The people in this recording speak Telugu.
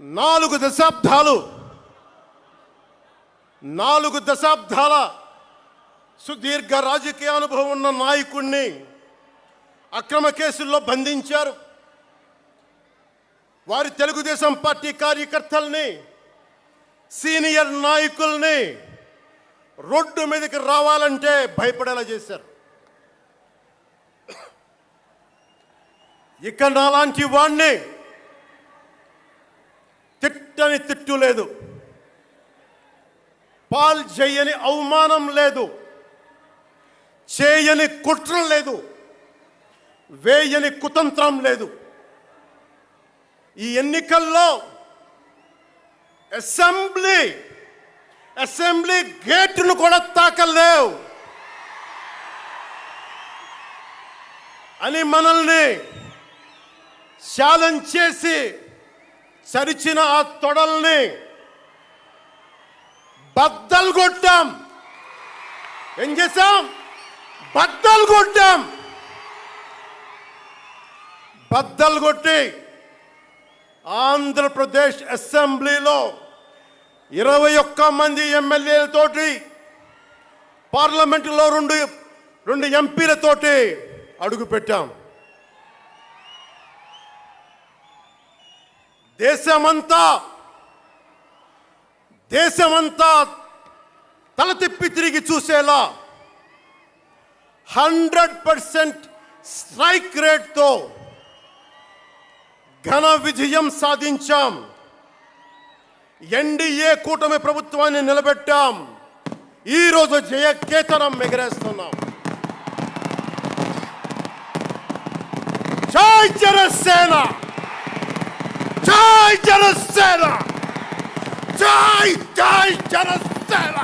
నాలుగు దశాబ్దాలు. నాలుగు దశాబ్దాల సుదీర్ఘ రాజకీయ అనుభవం ఉన్న నాయకుణ్ణి అక్రమ కేసుల్లో బంధించారు. వారి తెలుగుదేశం పార్టీ కార్యకర్తల్ని సీనియర్ నాయకుల్ని రోడ్డు మీదకి రావాలంటే భయపడేలా చేశారు. ఇక నాలాంటి వాణ్ణి తిట్టని తిట్టు లేదు. పాల్ చేయని అవమానం లేదు. చేయని కుట్ర లేదు. వేయని కుతంత్రం లేదు. ఈ ఎన్నికల్లో అసెంబ్లీ అసెంబ్లీ గేటును కూడా తాకలేవు. అని మనల్ని ఛాలెంజ్ చేసి సరిచిన ఆ తొడల్ని బద్దలు కొట్టాం. ఏం చేసాం బద్దలు కొట్టాం. బద్దలు కొట్టి ఆంధ్రప్రదేశ్ అసెంబ్లీలో ఇరవై ఒక్క మంది ఎమ్మెల్యేలతోటి పార్లమెంటులో రెండు రెండు ఎంపీలతోటి అడుగు దేశమంతా దేశమంతా తల తిప్పి తిరిగి చూసేలా హండ్రెడ్ పర్సెంట్ స్ట్రైక్ రేట్తో ఘన విజయం సాధించాం. ఎన్డీఏ కూటమి ప్రభుత్వాన్ని నిలబెట్టాం. ఈరోజు జయకేతనం ఎగరేస్తున్నాం. జై జనసేన! జై జనసేన జై జై జనసేన